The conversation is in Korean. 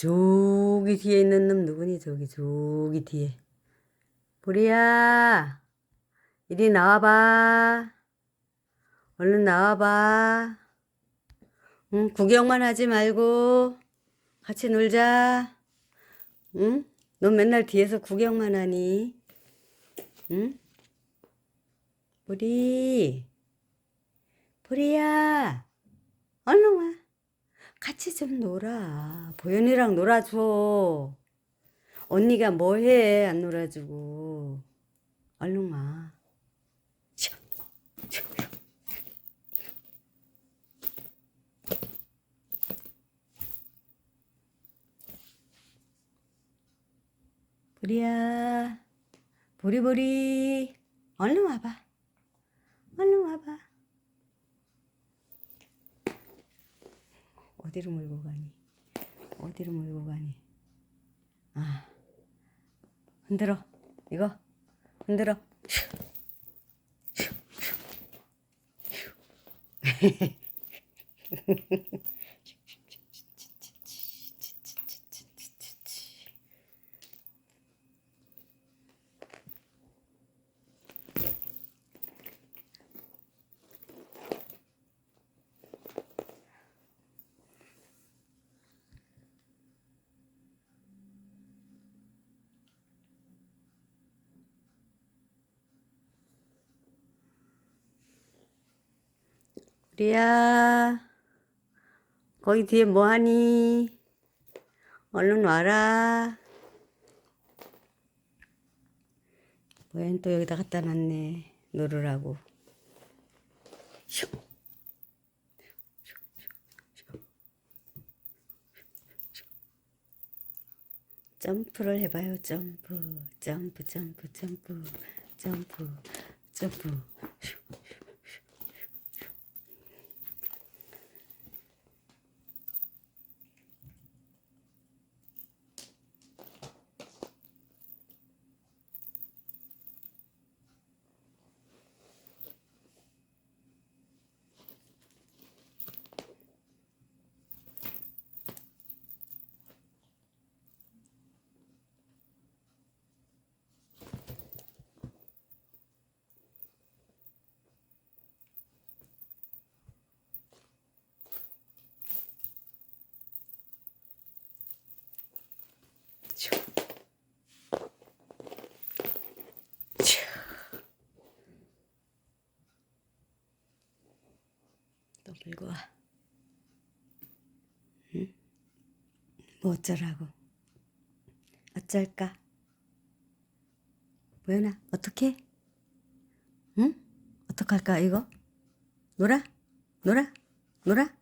저기 뒤에 있는 놈 누구니? 저기 저기 뒤에. 보리야, 이리 나와봐. 얼른 나와봐. 응, 구경만 하지 말고 같이 놀자. 응? 넌 맨날 뒤에서 구경만 하니? 응? 보리, 보리야, 얼른 와. 같이 좀 놀아. 보현이랑 놀아줘. 언니가 뭐 해? 안 놀아주고. 얼른 와. 보리야, 보리보리, 얼른 와봐. 얼른 와봐. 어디로 몰고 가니? 어디로 몰고 가니? 아, 흔들어. 이거 흔들어. 우리야, 거기 뒤에 뭐 하니? 얼른 와라. 뭐야, 또 여기다 갖다 놨네. 슉. 점프를 해봐요. 점프, 점프, 점프, 점프, 점프, 점프. 또 밀고 와. 응? 뭐 어쩌라고? 어쩔까? 보현아, 어떻게? 응? 어떡할까, 이거? 놀아? 놀아? 놀아?